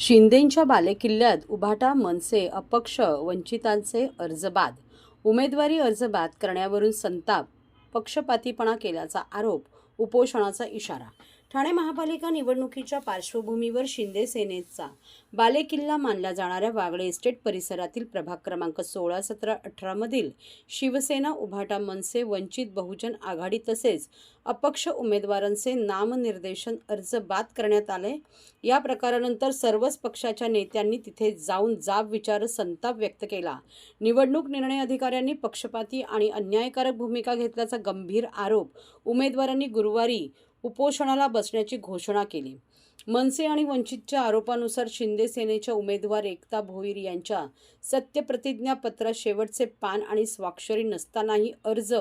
शिंदेंच्या बालेकिल्ल्यात उभाटा मनसे अपक्ष वंचितांचे अर्ज बाद उमेदवारी अर्ज बाद करण्यावरून संताप पक्षपातीपणा केल्याचा आरोप उपोषणाचा इशारा. ठाणे महापालिका निवडणुकीच्या पार्श्वभूमीवर शिंदे सेनेचा बालेकिल्ला मानला जाणाऱ्या वागळे इस्टेट परिसरातील प्रभाग क्रमांक सोळा सतरा अठरामधील शिवसेना उभाटा मनसे वंचित बहुजन आघाडी तसेच अपक्ष उमेदवारांचे नामनिर्देशन अर्ज बाद करण्यात आले. या प्रकारानंतर सर्वच पक्षाच्या नेत्यांनी तिथे जाऊन जाब विचार संताप व्यक्त केला. निवडणूक निर्णय अधिकाऱ्यांनी पक्षपाती आणि अन्यायकारक भूमिका घेतल्याचा गंभीर आरोप उमेदवारांनी गुरुवारी उपोषणाला बसण्याची घोषणा केली. मनसे आणि वंचितच्या आरोपानुसार शिंदे सेनेच्या उमेदवार एकता भोईर यांच्या सत्यप्रतिज्ञापत्रात शेवटचे पान आणि स्वाक्षरी नसतानाही अर्ज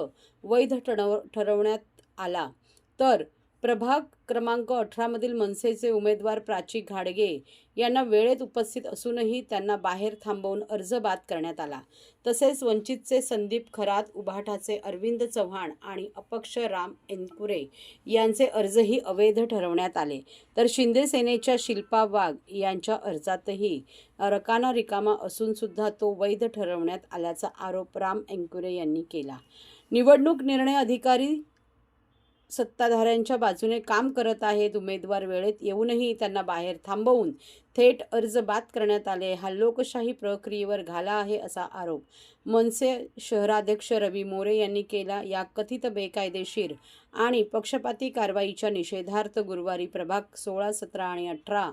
वैध ठरव ठरवण्यात आला. तर प्रभाग क्रमांक अठरामधील मनसेचे उमेदवार प्राची घाडगे यांना वेळेत उपस्थित असूनही त्यांना बाहेर थांबवून अर्ज बाद करण्यात आला. तसेच वंचितचे संदीप खरात उभाटाचे अरविंद चव्हाण आणि अपक्ष राम एनकुरे यांचे अर्जही अवैध ठरवण्यात आले. तर शिंदे सेनेच्या शिल्पा वाघ यांच्या अर्जातही रकाना रिकामा असूनसुद्धा तो वैध ठरवण्यात आल्याचा आरोप राम एनकुरे यांनी केला. निवडणूक निर्णय अधिकारी सत्ताधाऱ्यांच्या बाजूने काम करत आहेत. उमेदवार वेळेत येऊनही त्यांना बाहेर थांबवून थेट अर्ज बाद करण्यात आले. हा लोकशाही प्रक्रियेवर घाला आहे असा आरोप मनसे शहराध्यक्ष रवी मोरे यांनी केला. या कथित बेकायदेशीर आणि पक्षपाती कारवाईच्या निषेधार्थ गुरुवारी प्रभाग सोळा सतरा आणि अठरा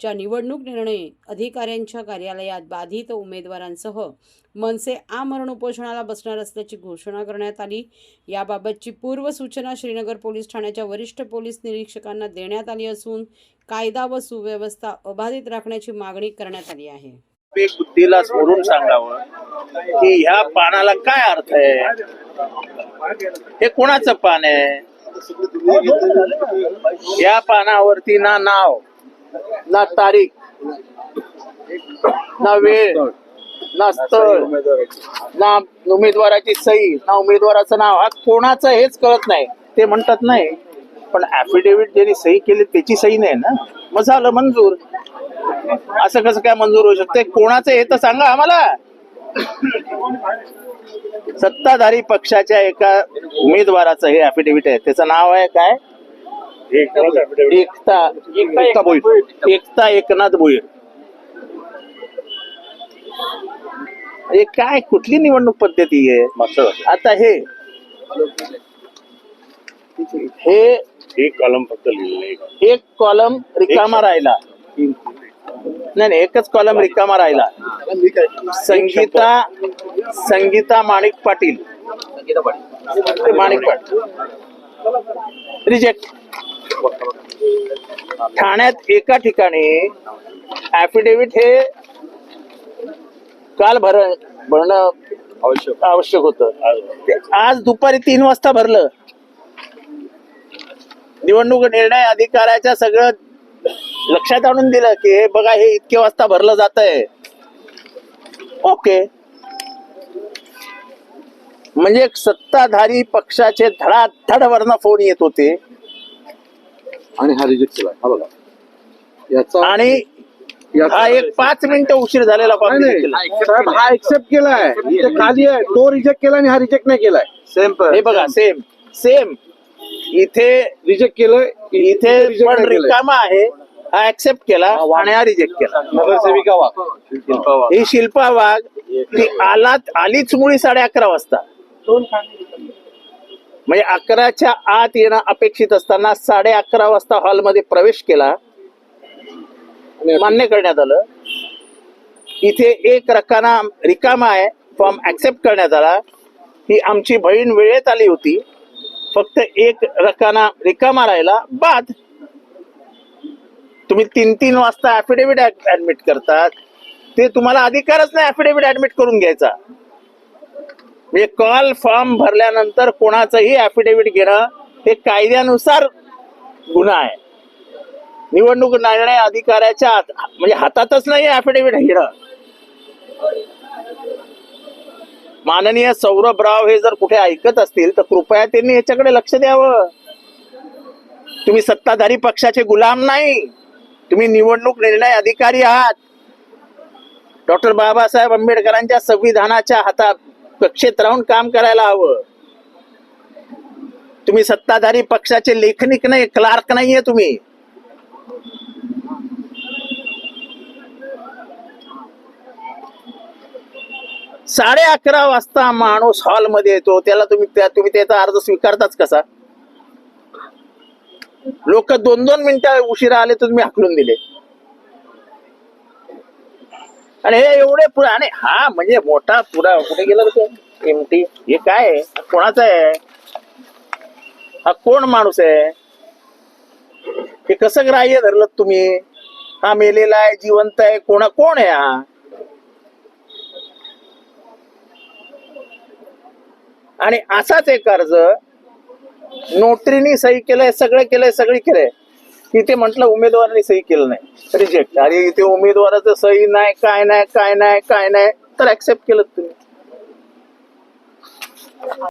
च्या निवडणूक निर्णय अधिकाऱ्यांच्या कार्यालयात बाधित उमेदवारांसह मनसे आमरण उपोषणाला बसणार असल्याची घोषणा करण्यात आली. याबाबतची पूर्वसूचना श्रीनगर पोलीस ठाण्याच्या वरिष्ठ पोलीस निरीक्षकांना देण्यात आली असून कायदा व सुव्यवस्था अबाधित राखण्याची मागणी करण्यात आली आहे. बुद्धीला सोडून सांगावं की ह्या पानाला काय अर्थ आहे? हे कोणाचं पान आहे? या पानावरती ना नाव. ना तारीख ना वेळ ना स्थळ ना उमेदवाराची सही ना उमेदवाराचं नाव. हा कोणाचं हेच कळत नाही. ते म्हणतात नाही पण ऍफिडेव्हिट ज्यांनी सही केली त्याची सही नाही ना. मग झालं मंजूर. असं कसं काय मंजूर होऊ शकते? कोणाचं हे तर सांगा आम्हाला. सत्ताधारी पक्षाच्या एका उमेदवाराचं हे ऍफिडेव्हिट आहे. त्याचं नाव आहे काय? एकता एकता भोईर एकता एकनाथ भोईर हे काय कुठली निवडणूक पद्धती आहे? आता हे हे एक कॉलम फक्त लिहिलेलं एक कॉलम रिकामा राहिला. नाही नाही एकच कॉलम रिकामा राहिला. संगीता संगीता माणिक पाटील. माणिक पाटील. रिजेक्ट ठाण्यात एका ठिकाणी ऍफिडेव्हिट हे काल भर भरणं आवश्यक. आवश्यक होतं. आज दुपारी तीन वाजता भरलं. निवडणूक निर्णय अधिकाऱ्याच्या सगळं लक्षात आणून दिलं की हे बघा हे इतके वाजता भरलं जात आहे ओके म्हणजे सत्ताधारी पक्षाचे धडाधड वरनं फोन येत होते. आणि हा रिजेक्ट केला हा बघा. याचा आणि हा एक पाच मिनिटं उशीर झालेला नाही, फॉर्म नाही. साहेब हा एक्सेप्ट केलाय. इथे खाली आहे. तो रिजेक्ट केला आणि हा रिजेक्ट नाही केलाय. सेम हे बघा सेम सेम इथे रिजेक्ट केलंय. इथे reject पण नाही केलंय. रिकामा आहे. हा ऍक्सेप्ट केला आणि हा रिजेक्ट केला. नगरसेविका वा ही शिल्पा वाघ ती आलात आलीच मुळी साडे अकरा वाजता. म्हणजे अकराच्या आत येणं अपेक्षित असताना साडे अकरा वाजता हॉलमध्ये प्रवेश केला. मान्य करण्यात आलं. इथे एक रकाना रिकामा आहे. फॉर्म ऍक्सेप्ट करण्यात आला. ही आमची बहीण वेळेत आली होती. फक्त एक रकाना रिकामा राहिला. बाद तुम्ही तीन तीन वाजता ऍफिडेव्हिट ऍडमिट करतात. ते तुम्हाला अधिकारच नाही ऍफिडेव्हिट ऍडमिट करून घ्यायचा. म्हणजे कॉल फॉर्म भरल्यानंतर कोणाचंही ऍफिडेव्हिट घेणं हे कायद्यानुसार गुन्हा आहे. निवडणूक निर्णय अधिकाऱ्याच्या हात- म्हणजे हातातच नाही ऍफिडेव्हिट घेणं. माननीय सौरभ राव हे जर कुठे ऐकत असतील तर कृपया त्यांनी याच्याकडे लक्ष द्यावं. तुम्ही सत्ताधारी पक्षाचे गुलाम नाही. तुम्ही निवडणूक निर्णय अधिकारी आहात. डॉक्टर बाबासाहेब आंबेडकरांच्या संविधानाच्या हातात कक्षेत राहून काम करायला हवं. तुम्ही सत्ताधारी पक्षाचे लेखनिक नाही क्लार्क नाहीये तुम्ही. साडे अकरा वाजता माणूस हॉलमध्ये येतो त्याला तुम्ही त्या तुम्ही त्याचा अर्ज स्वीकारताच कसा? लोक दोन दोन मिनिटं उशिरा आले तर तुम्ही हाकलून दिले. आणि हे एवढे पुरा आणि हा म्हणजे मोठा पुरा कुठे गेला तो? एमटी हे काय आहे? कोणाचा आहे? हा कोण माणूस आहे? हे कसं ग्राह्य धरलं तुम्ही? हा मेलेला आहे जिवंत आहे कोणा कोण आहे हा? आणि असाच एक अर्ज नोटरीनी सही केलंय सगळं केलंय सगळी केलंय. तिथे म्हटलं उमेदवारांनी सही केलं नाही. रिजेक्ट अरे इथे उमेदवाराचं सही नाही काय नाही काय नाही काय नाही. तर ऍक्सेप्ट केलं तुम्ही.